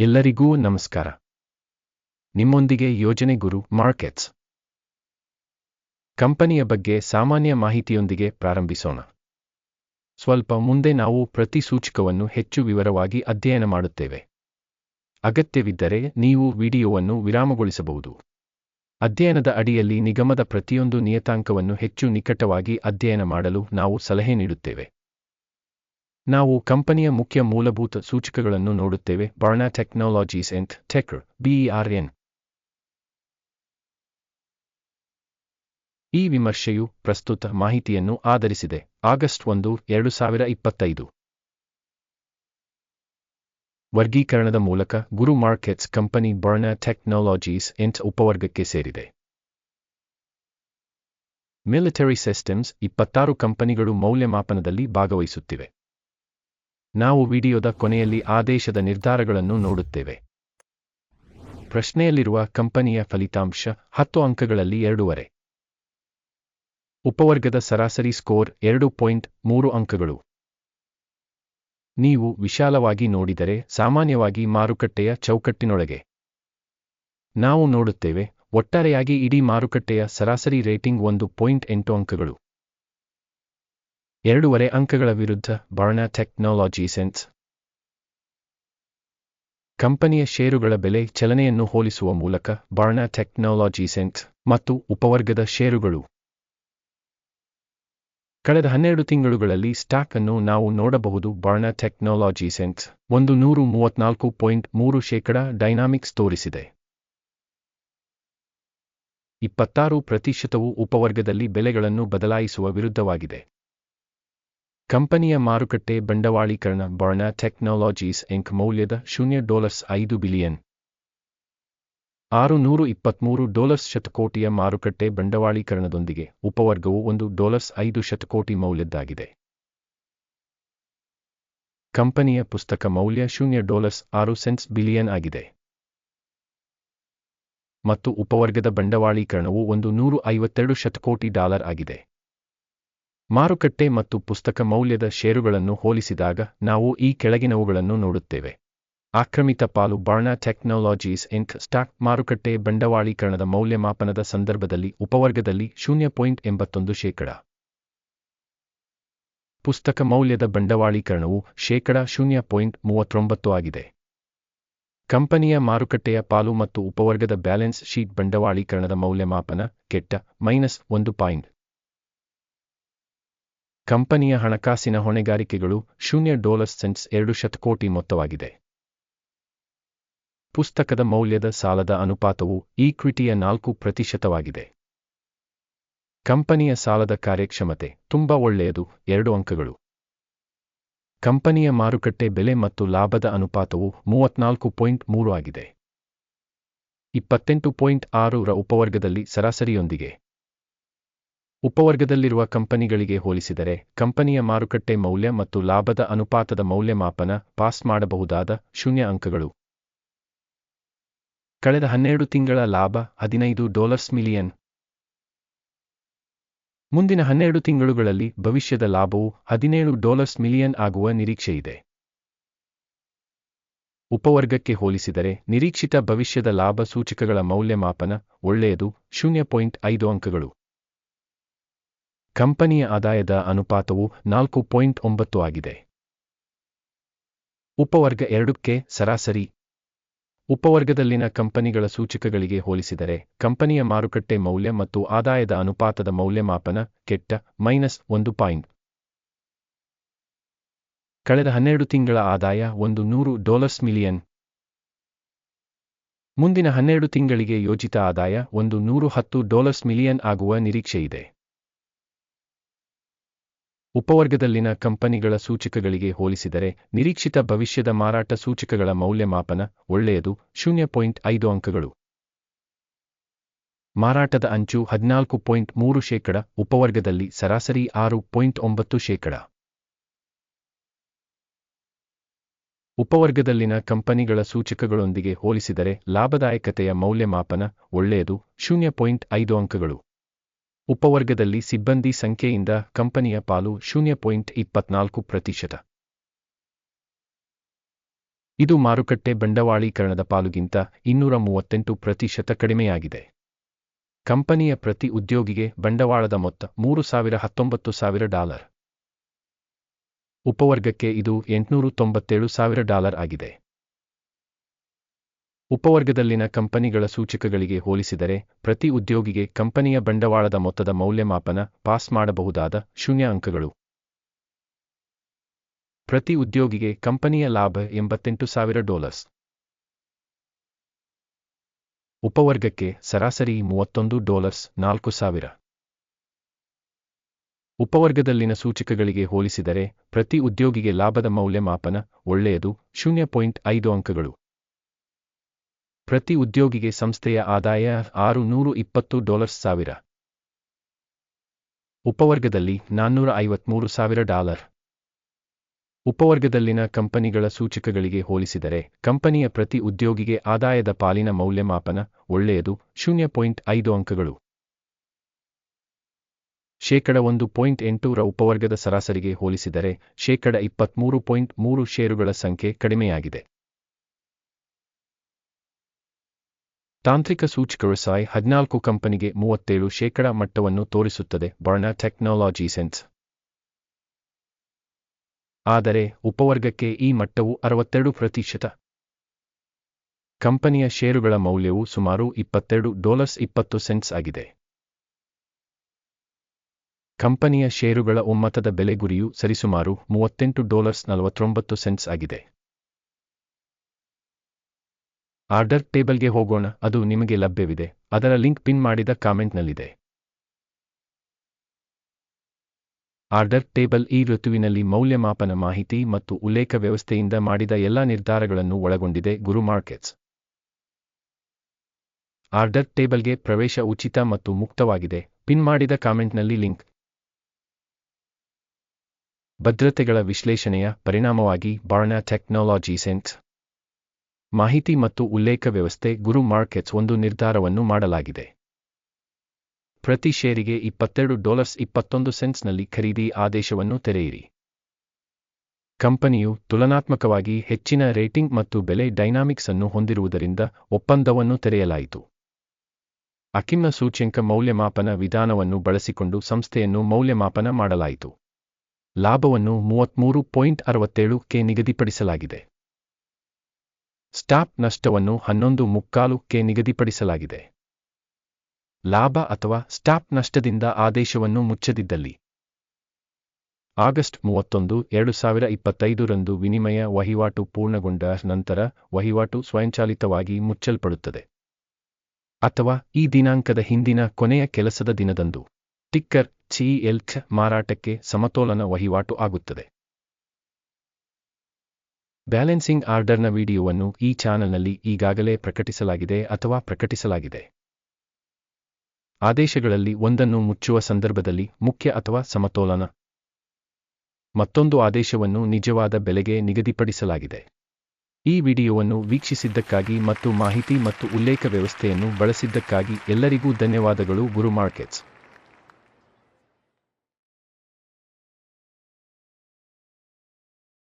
ಎಲ್ಲರಿಗೂ ನಮಸ್ಕಾರ. ನಿಮ್ಮೊಂದಿಗೆ ಯೋಜನೆ ಗುರು ಮಾರ್ಕೆಟ್ಸ್. ಕಂಪನಿಯ ಬಗ್ಗೆ ಸಾಮಾನ್ಯ ಮಾಹಿತಿಯೊಂದಿಗೆ ಪ್ರಾರಂಭಿಸೋಣ. ಸ್ವಲ್ಪ ಮುಂದೆ ನಾವು ಪ್ರತಿ ಸೂಚಕವನ್ನು ಹೆಚ್ಚು ವಿವರವಾಗಿ ಅಧ್ಯಯನ ಮಾಡುತ್ತೇವೆ. ಅಗತ್ಯವಿದ್ದರೆ ನೀವು ವಿಡಿಯೋವನ್ನು ವಿರಾಮಗೊಳಿಸಬಹುದು. ಅಧ್ಯಯನದ ಅಡಿಯಲ್ಲಿ ನಿಗಮದ ಪ್ರತಿಯೊಂದು ನಿಯತಾಂಕವನ್ನು ಹೆಚ್ಚು ನಿಕಟವಾಗಿ ಅಧ್ಯಯನ ಮಾಡಲು ನಾವು ಸಲಹೆ ನೀಡುತ್ತೇವೆ. ನಾವು ಕಂಪನಿಯ ಮುಖ್ಯ ಮೂಲಭೂತ ಸೂಚಕಗಳನ್ನು ನೋಡುತ್ತೇವೆ. ಬಾರ್ನಾ ಟೆಕ್ನಾಲಜೀಸ್ ಎಂಟ್ ಟೆಕ್ ಬಿಇಆರ್ಎನ್ ಈ ವಿಮರ್ಶೆಯು ಪ್ರಸ್ತುತ ಮಾಹಿತಿಯನ್ನು ಆಧರಿಸಿದೆ. ಆಗಸ್ಟ್ ಒಂದು, ಎರಡು ಸಾವಿರ ಇಪ್ಪತ್ತೈದು. ವರ್ಗೀಕರಣದ ಮೂಲಕ ಗುರು ಮಾರ್ಕೆಟ್ಸ್ ಕಂಪನಿ ಬರ್ನಾ ಟೆಕ್ನಾಲಜೀಸ್ ಎಂಟ್ ಉಪವರ್ಗಕ್ಕೆ ಸೇರಿದೆ. ಮಿಲಿಟರಿ ಸಿಸ್ಟಮ್ಸ್ ಇಪ್ಪತ್ತಾರು ಕಂಪನಿಗಳು ಮೌಲ್ಯಮಾಪನದಲ್ಲಿ ಭಾಗವಹಿಸುತ್ತಿವೆ. ನಾವು ವಿಡಿಯೋದ ಕೊನೆಯಲ್ಲಿ ಆದೇಶದ ನಿರ್ಧಾರಗಳನ್ನು ನೋಡುತ್ತೇವೆ. ಪ್ರಶ್ನೆಯಲ್ಲಿರುವ ಕಂಪನಿಯ ಫಲಿತಾಂಶ ಹತ್ತು ಅಂಕಗಳಲ್ಲಿ ಎರಡೂವರೆ. ಉಪವರ್ಗದ ಸರಾಸರಿ ಸ್ಕೋರ್ ಎರಡು ಪಾಯಿಂಟ್ ಮೂರು ಅಂಕಗಳು. ನೀವು ವಿಶಾಲವಾಗಿ ನೋಡಿದರೆ ಸಾಮಾನ್ಯವಾಗಿ ಮಾರುಕಟ್ಟೆಯ ಚೌಕಟ್ಟಿನೊಳಗೆ. ನಾವು ನೋಡುತ್ತೇವೆ, ಒಟ್ಟಾರೆಯಾಗಿ ಇಡೀ ಮಾರುಕಟ್ಟೆಯ ಸರಾಸರಿ ರೇಟಿಂಗ್ ಒಂದು ಪಾಯಿಂಟ್ ಎಂಟು ಅಂಕಗಳು. ಎರಡೂವರೆ ಅಂಕಗಳ ವಿರುದ್ಧ ಬಾರ್ನಾ ಟೆಕ್ನಾಲಜಿ ಸೆನ್ಸ್ ಕಂಪನಿಯ ಷೇರುಗಳ ಬೆಲೆ ಚಲನೆಯನ್ನು ಹೋಲಿಸುವ ಮೂಲಕ ಬಾರ್ನಾ ಟೆಕ್ನಾಲಜಿ ಸೆನ್ಸ್ ಮತ್ತು ಉಪವರ್ಗದ ಷೇರುಗಳು. ಕಳೆದ ಹನ್ನೆರಡು ತಿಂಗಳುಗಳಲ್ಲಿ ಸ್ಟಾಕ್ ಅನ್ನು ನಾವು ನೋಡಬಹುದು ಬಾರ್ನಾ ಟೆಕ್ನಾಲಜಿ ಸೆನ್ಸ್ ಒಂದು ನೂರು ಮೂವತ್ನಾಲ್ಕು ಪಾಯಿಂಟ್ ಮೂರು ಶೇಕಡ ಡೈನಾಮಿಕ್ಸ್ ತೋರಿಸಿದೆ. ಇಪ್ಪತ್ತಾರು ಪ್ರತಿಶತವು ಉಪವರ್ಗದಲ್ಲಿ ಬೆಲೆಗಳನ್ನು ಬದಲಾಯಿಸುವ ವಿರುದ್ಧವಾಗಿದೆ. ಕಂಪನಿಯ ಮಾರುಕಟ್ಟೆ ಬಂಡವಾಳೀಕರಣ ಬಾರ್ನಾ ಟೆಕ್ನಾಲಜೀಸ್ ಇಂಕ್ ಮೌಲ್ಯದ ಶೂನ್ಯ ಡಾಲರ್ಸ್ ಐದು ಬಿಲಿಯನ್. ಆರು ನೂರು ಇಪ್ಪತ್ಮೂರು ಡಾಲರ್ಸ್ ಶತಕೋಟಿಯ ಮಾರುಕಟ್ಟೆ ಬಂಡವಾಳೀಕರಣದೊಂದಿಗೆ ಉಪವರ್ಗವು ಒಂದು ಡಾಲರ್ಸ್ ಐದು ಶತಕೋಟಿ ಮೌಲ್ಯದ್ದಾಗಿದೆ. ಕಂಪನಿಯ ಪುಸ್ತಕ ಮೌಲ್ಯ ಶೂನ್ಯ ಡಾಲರ್ಸ್ ಆರು ಸೆನ್ಸ್ ಬಿಲಿಯನ್ ಆಗಿದೆ. ಮತ್ತು ಉಪವರ್ಗದ ಬಂಡವಾಳೀಕರಣವು ಒಂದು ನೂರು ಐವತ್ತೆರಡು ಶತಕೋಟಿ ಡಾಲರ್ ಆಗಿದೆ. ಮಾರುಕಟ್ಟೆ ಮತ್ತು ಪುಸ್ತಕ ಮೌಲ್ಯದ ಷೇರುಗಳನ್ನು ಹೋಲಿಸಿದಾಗ ನಾವು ಈ ಕೆಳಗಿನವುಗಳನ್ನು ನೋಡುತ್ತೇವೆ. ಆಕ್ರಮಿತ ಪಾಲು ಬಾರ್ನಾ ಟೆಕ್ನಾಲಜೀಸ್ ಇಂಕ್ ಸ್ಟಾಕ್ ಮಾರುಕಟ್ಟೆ ಬಂಡವಾಳೀಕರಣದ ಮೌಲ್ಯಮಾಪನದ ಸಂದರ್ಭದಲ್ಲಿ ಉಪವರ್ಗದಲ್ಲಿ ಶೂನ್ಯ ಪಾಯಿಂಟ್ ಎಂಬತ್ತೊಂದು ಶೇಕಡ. ಪುಸ್ತಕ ಮೌಲ್ಯದ ಬಂಡವಾಳೀಕರಣವು ಶೇಕಡ ಶೂನ್ಯ ಪಾಯಿಂಟ್ ಮೂವತ್ತೊಂಬತ್ತು ಆಗಿದೆ. ಕಂಪನಿಯ ಮಾರುಕಟ್ಟೆಯ ಪಾಲು ಮತ್ತು ಉಪವರ್ಗದ ಬ್ಯಾಲೆನ್ಸ್ ಶೀಟ್ ಬಂಡವಾಳೀಕರಣದ ಮೌಲ್ಯಮಾಪನ ಕೆಟ್ಟ ಮೈನಸ್ ಒಂದು ಪಾಯಿಂಟ್ ಕಂಪನಿಯ ಹಣಕಾಸಿನ ಹೊಣೆಗಾರಿಕೆಗಳು ಶೂನ್ಯ ಡಾಲರ್ ಸೆಂಟ್ಸ್ ಎರಡು ಶತಕೋಟಿ ಮೊತ್ತವಾಗಿದೆ. ಪುಸ್ತಕದ ಮೌಲ್ಯದ ಸಾಲದ ಅನುಪಾತವು ಈಕ್ವಿಟಿಯ ನಾಲ್ಕು ಪ್ರತಿಶತವಾಗಿದೆ. ಕಂಪನಿಯ ಸಾಲದ ಕಾರ್ಯಕ್ಷಮತೆ ತುಂಬಾ ಒಳ್ಳೆಯದು, ಎರಡು ಅಂಕಗಳು. ಕಂಪನಿಯ ಮಾರುಕಟ್ಟೆ ಬೆಲೆ ಮತ್ತು ಲಾಭದ ಅನುಪಾತವು ಮೂವತ್ನಾಲ್ಕು ಪಾಯಿಂಟ್ ಮೂರು ಆಗಿದೆ. ಇಪ್ಪತ್ತೆಂಟು ಪಾಯಿಂಟ್ ಆರರ ಉಪವರ್ಗದಲ್ಲಿ ಸರಾಸರಿಯೊಂದಿಗೆ ಉಪವರ್ಗದಲ್ಲಿರುವ ಕಂಪನಿಗಳಿಗೆ ಹೋಲಿಸಿದರೆ, ಕಂಪನಿಯ ಮಾರುಕಟ್ಟೆ ಮೌಲ್ಯ ಮತ್ತು ಲಾಭದ ಅನುಪಾತದ ಮೌಲ್ಯಮಾಪನ ಪಾಸ್ ಮಾಡಬಹುದಾದ ಶೂನ್ಯ ಅಂಕಗಳು. ಕಳೆದ ಹನ್ನೆರಡು ತಿಂಗಳ ಲಾಭ ಹದಿನೈದು ಡಾಲರ್ಸ್ ಮಿಲಿಯನ್. ಮುಂದಿನ ಹನ್ನೆರಡು ತಿಂಗಳುಗಳಲ್ಲಿ ಭವಿಷ್ಯದ ಲಾಭವು ಹದಿನೇಳು ಡಾಲರ್ಸ್ ಮಿಲಿಯನ್ ಆಗುವ ನಿರೀಕ್ಷೆಯಿದೆ. ಉಪವರ್ಗಕ್ಕೆ ಹೋಲಿಸಿದರೆ, ನಿರೀಕ್ಷಿತ ಭವಿಷ್ಯದ ಲಾಭ ಸೂಚಕಗಳ ಮೌಲ್ಯಮಾಪನ ಒಳ್ಳೆಯದು, ಶೂನ್ಯ ಪಾಯಿಂಟ್ ಐದು ಅಂಕಗಳು. ಕಂಪನಿಯ ಆದಾಯದ ಅನುಪಾತವು ನಾಲ್ಕು ಪಾಯಿಂಟ್ ಒಂಬತ್ತು ಆಗಿದೆ. ಉಪವರ್ಗ ಎರಡಕ್ಕೆ ಸರಾಸರಿ. ಉಪವರ್ಗದಲ್ಲಿನ ಕಂಪನಿಗಳ ಸೂಚಕಗಳಿಗೆ ಹೋಲಿಸಿದರೆ, ಕಂಪನಿಯ ಮಾರುಕಟ್ಟೆ ಮೌಲ್ಯ ಮತ್ತು ಆದಾಯದ ಅನುಪಾತದ ಮೌಲ್ಯಮಾಪನ ಕೆಟ್ಟ ಮೈನಸ್ ಒಂದು ಪಾಯಿಂಟ್. ಕಳೆದ ಹನ್ನೆರಡು ತಿಂಗಳ ಆದಾಯ ಒಂದು ನೂರು ಡಾಲರ್ಸ್ ಮಿಲಿಯನ್. ಮುಂದಿನ ಹನ್ನೆರಡು ತಿಂಗಳಿಗೆ ಯೋಜಿತ ಆದಾಯ ಒಂದು ನೂರು ಹತ್ತು ಡಾಲರ್ಸ್ ಮಿಲಿಯನ್ ಆಗುವ ನಿರೀಕ್ಷೆಯಿದೆ. ಉಪವರ್ಗದಲ್ಲಿನ ಕಂಪನಿಗಳ ಸೂಚಕಗಳಿಗೆ ಹೋಲಿಸಿದರೆ, ನಿರೀಕ್ಷಿತ ಭವಿಷ್ಯದ ಮಾರಾಟ ಸೂಚಕಗಳ ಮೌಲ್ಯಮಾಪನ ಒಳ್ಳೆಯದು. ಶೂನ್ಯ ಪಾಯಿಂಟ್ ಐದು ಅಂಕಗಳು. ಮಾರಾಟದ ಅಂಚು ಹದಿನಾಲ್ಕು ಪಾಯಿಂಟ್ ಮೂರು ಶೇಕಡ, ಉಪವರ್ಗದಲ್ಲಿ ಸರಾಸರಿ ಆರು ಪಾಯಿಂಟ್ ಒಂಬತ್ತು ಶೇಕಡ. ಉಪವರ್ಗದಲ್ಲಿನ ಕಂಪನಿಗಳ ಸೂಚಕಗಳೊಂದಿಗೆ ಹೋಲಿಸಿದರೆ, ಲಾಭದಾಯಕತೆಯ ಮೌಲ್ಯಮಾಪನ ಒಳ್ಳೆಯದು. ಶೂನ್ಯ ಪಾಯಿಂಟ್ ಐದು ಅಂಕಗಳು. ಉಪವರ್ಗದಲ್ಲಿ ಸಿಬ್ಬಂದಿ ಸಂಖ್ಯೆಯಿಂದ ಕಂಪನಿಯ ಪಾಲು ಶೂನ್ಯ ಪಾಯಿಂಟ್ ಇಪ್ಪತ್ನಾಲ್ಕು ಪ್ರತಿಶತ. ಇದು ಮಾರುಕಟ್ಟೆ ಬಂಡವಾಳೀಕರಣದ ಪಾಲುಗಿಂತ ಇನ್ನೂರ ಮೂವತ್ತೆಂಟು ಪ್ರತಿಶತ ಕಡಿಮೆಯಾಗಿದೆ. ಕಂಪನಿಯ ಪ್ರತಿ ಉದ್ಯೋಗಿಗೆ ಬಂಡವಾಳದ ಮೊತ್ತ ಮೂರು ಸಾವಿರ ಹತ್ತೊಂಬತ್ತು ಸಾವಿರ ಡಾಲರ್. ಉಪವರ್ಗಕ್ಕೆ ಇದು ಎಂಟುನೂರು ತೊಂಬತ್ತೇಳು ಸಾವಿರ ಡಾಲರ್ ಆಗಿದೆ. ಉಪವರ್ಗದಲ್ಲಿನ ಕಂಪನಿಗಳ ಸೂಚಕಗಳಿಗೆ ಹೋಲಿಸಿದರೆ, ಪ್ರತಿ ಉದ್ಯೋಗಿಗೆ ಕಂಪನಿಯ ಬಂಡವಾಳದ ಮೊತ್ತದ ಮೌಲ್ಯಮಾಪನ ಪಾಸ್ ಮಾಡಬಹುದಾದ ಶೂನ್ಯ ಅಂಕಗಳು. ಪ್ರತಿ ಉದ್ಯೋಗಿಗೆ ಕಂಪನಿಯ ಲಾಭ ಎಂಬತ್ತೆಂಟು ಸಾವಿರ ಡಾಲರ್ಸ್. ಉಪವರ್ಗಕ್ಕೆ ಸರಾಸರಿ ಮೂವತ್ತೊಂದು ಡಾಲರ್ಸ್ ನಾಲ್ಕು ಸಾವಿರ. ಉಪವರ್ಗದಲ್ಲಿನ ಸೂಚಕಗಳಿಗೆ ಹೋಲಿಸಿದರೆ, ಪ್ರತಿ ಉದ್ಯೋಗಿಗೆ ಲಾಭದ ಮೌಲ್ಯಮಾಪನ ಒಳ್ಳೆಯದು ಶೂನ್ಯ ಪಾಯಿಂಟ್ ಐದು ಅಂಕಗಳು. ಪ್ರತಿ ಉದ್ಯೋಗಿಗೆ ಸಂಸ್ಥೆಯ ಆದಾಯ ಆರು ನೂರು ಇಪ್ಪತ್ತು ಡಾಲರ್ಸ್ ಸಾವಿರ. ಉಪವರ್ಗದಲ್ಲಿ ನಾನ್ನೂರ ಐವತ್ಮೂರು ಸಾವಿರ ಡಾಲರ್. ಉಪವರ್ಗದಲ್ಲಿನ ಕಂಪನಿಗಳ ಸೂಚಕಗಳಿಗೆ ಹೋಲಿಸಿದರೆ, ಕಂಪನಿಯ ಪ್ರತಿ ಉದ್ಯೋಗಿಗೆ ಆದಾಯದ ಪಾಲಿನ ಮೌಲ್ಯಮಾಪನ ಒಳ್ಳೆಯದು, ಶೂನ್ಯ ಪಾಯಿಂಟ್ ಐದು ಅಂಕಗಳು. ಶೇಕಡ ಒಂದು ಪಾಯಿಂಟ್ ಎಂಟೂರ ಉಪವರ್ಗದ ಸರಾಸರಿಗೆ ಹೋಲಿಸಿದರೆ ಶೇಕಡ ಇಪ್ಪತ್ಮೂರು ಪಾಯಿಂಟ್ ಮೂರು ಷೇರುಗಳ ಸಂಖ್ಯೆ ಕಡಿಮೆಯಾಗಿದೆ. ತಾಂತ್ರಿಕ ಸೂಚಕ ಸಾಯ್ ಹದಿನಾಲ್ಕು ಕಂಪನಿಗೆ ಮೂವತ್ತೇಳು ಶೇಕಡ ಮಟ್ಟವನ್ನು ತೋರಿಸುತ್ತದೆ ಬರ್ನ ಟೆಕ್ನಾಲಜಿ ಸೆನ್ಸ್. ಆದರೆ, ಉಪವರ್ಗಕ್ಕೆ ಈ ಮಟ್ಟವು ಅರವತ್ತೆರಡು ಪ್ರತಿಶತ. ಕಂಪನಿಯ ಷೇರುಗಳ ಮೌಲ್ಯವು ಸುಮಾರು ಇಪ್ಪತ್ತೆರಡು ಡಾಲರ್ಸ್ ಇಪ್ಪತ್ತು ಸೆಂಟ್ಸ್ ಆಗಿದೆ. ಕಂಪನಿಯ ಷೇರುಗಳ ಒಮ್ಮತದ ಬೆಲೆ ಗುರಿಯು ಸರಿಸುಮಾರು ಮೂವತ್ತೆಂಟು ಡಾಲರ್ಸ್ ನಲವತ್ತೊಂಬತ್ತು ಸೆಂಟ್ಸ್ ಆಗಿದೆ. ಆರ್ಡರ್ ಟೇಬಲ್ಗೆ ಹೋಗೋಣ, ಅದು ನಿಮಗೆ ಲಭ್ಯವಿದೆ. ಅದರ ಲಿಂಕ್ ಪಿನ್ ಮಾಡಿದ ಕಾಮೆಂಟ್ನಲ್ಲಿದೆ. ಆರ್ಡರ್ ಟೇಬಲ್ ಈ ಋತುವಿನಲ್ಲಿ ಮೌಲ್ಯಮಾಪನ ಮಾಹಿತಿ ಮತ್ತು ಉಲ್ಲೇಖ ವ್ಯವಸ್ಥೆಯಿಂದ ಮಾಡಿದ ಎಲ್ಲಾ ನಿರ್ಧಾರಗಳನ್ನು ಒಳಗೊಂಡಿದೆ, ಗುರು ಮಾರ್ಕೆಟ್ಸ್. ಆರ್ಡರ್ ಟೇಬಲ್ಗೆ ಪ್ರವೇಶ ಉಚಿತ ಮತ್ತು ಮುಕ್ತವಾಗಿದೆ. ಪಿನ್ ಮಾಡಿದ ಕಾಮೆಂಟ್ನಲ್ಲಿ ಲಿಂಕ್. ಭದ್ರತೆಗಳ ವಿಶ್ಲೇಷಣೆಯ ಪರಿಣಾಮವಾಗಿ ಬಾರ್ನಾ ಟೆಕ್ನಾಲಜಿ ಸೆಂಟ್ ಮಾಹಿತಿ ಮತ್ತು ಉಲ್ಲೇಖ ವ್ಯವಸ್ಥೆ ಗುರು ಮಾರ್ಕೆಟ್ಸ್ ಒಂದು ನಿರ್ಧಾರವನ್ನು ಮಾಡಲಾಗಿದೆ. ಪ್ರತಿ ಷೇರಿಗೆ ಇಪ್ಪತ್ತೆರಡು ಡಾಲರ್ಸ್ ಇಪ್ಪತ್ತೊಂದು ಸೆಂಟ್ಸ್ನಲ್ಲಿ ಖರೀದಿ ಆದೇಶವನ್ನು ತೆರೆಯಿರಿ. ಕಂಪನಿಯು ತುಲನಾತ್ಮಕವಾಗಿ ಹೆಚ್ಚಿನ ರೇಟಿಂಗ್ ಮತ್ತು ಬೆಲೆ ಡೈನಾಮಿಕ್ಸ್ ಅನ್ನು ಹೊಂದಿರುವುದರಿಂದ ಒಪ್ಪಂದವನ್ನು ತೆರೆಯಲಾಯಿತು. ಅಕಿಮ್ನ ಸೂಚ್ಯಂಕ ಮೌಲ್ಯಮಾಪನ ವಿಧಾನವನ್ನು ಬಳಸಿಕೊಂಡು ಸಂಸ್ಥೆಯನ್ನು ಮೌಲ್ಯಮಾಪನ ಮಾಡಲಾಯಿತು. ಲಾಭವನ್ನು ಮೂವತ್ಮೂರು ಪಾಯಿಂಟ್ ಅರವತ್ತೇಳು ಕೆ ನಿಗದಿಪಡಿಸಲಾಗಿದೆ. ಸ್ಟಾಪ್ ನಷ್ಟವನ್ನು ಹನ್ನೊಂದು ಮುಕ್ಕಾಲು ಕೆ ನಿಗದಿಪಡಿಸಲಾಗಿದೆ. ಲಾಭ ಅಥವಾ ಸ್ಟಾಪ್ ನಷ್ಟದಿಂದ ಆದೇಶವನ್ನು ಮುಚ್ಚದಿದ್ದಲ್ಲಿ. ಆಗಸ್ಟ್ ಮೂವತ್ತೊಂದು, ಎರಡು ಸಾವಿರ ಇಪ್ಪತ್ತೈದರಂದು ವಿನಿಮಯ ವಹಿವಾಟು ಪೂರ್ಣಗೊಂಡ ನಂತರ ವಹಿವಾಟು ಸ್ವಯಂಚಾಲಿತವಾಗಿ ಮುಚ್ಚಲ್ಪಡುತ್ತದೆ. ಅಥವಾ ಈ ದಿನಾಂಕದ ಹಿಂದಿನ ಕೊನೆಯ ಕೆಲಸದ ದಿನದಂದು. ಟಿಕ್ಕರ್ ಚಿಎಲ್ಖ್ ಮಾರಾಟಕ್ಕೆ ಸಮತೋಲನ ವಹಿವಾಟು ಆಗುತ್ತದೆ. ಬ್ಯಾಲೆನ್ಸಿಂಗ್ ಆರ್ಡರ್ನ ವಿಡಿಯೋವನ್ನು ಈ ಚಾನೆಲ್ನಲ್ಲಿ ಈಗಾಗಲೇ ಪ್ರಕಟಿಸಲಾಗಿದೆ ಅಥವಾ ಪ್ರಕಟಿಸಲಾಗಿದೆ. ಆದೇಶಗಳಲ್ಲಿ ಒಂದನ್ನು ಮುಚ್ಚುವ ಸಂದರ್ಭದಲ್ಲಿ ಮುಖ್ಯ ಅಥವಾ ಸಮತೋಲನ. ಮತ್ತೊಂದು ಆದೇಶವನ್ನು ನಿಜವಾದ ಬೆಲೆಗೆ ನಿಗದಿಪಡಿಸಲಾಗಿದೆ. ಈ ವಿಡಿಯೋವನ್ನು ವೀಕ್ಷಿಸಿದ್ದಕ್ಕಾಗಿ ಮತ್ತು ಮಾಹಿತಿ ಮತ್ತು ಉಲ್ಲೇಖ ವ್ಯವಸ್ಥೆಯನ್ನು ಬಳಸಿದ್ದಕ್ಕಾಗಿ ಎಲ್ಲರಿಗೂ ಧನ್ಯವಾದಗಳು ಗುರು ಮಾರ್ಕೆಟ್ಸ್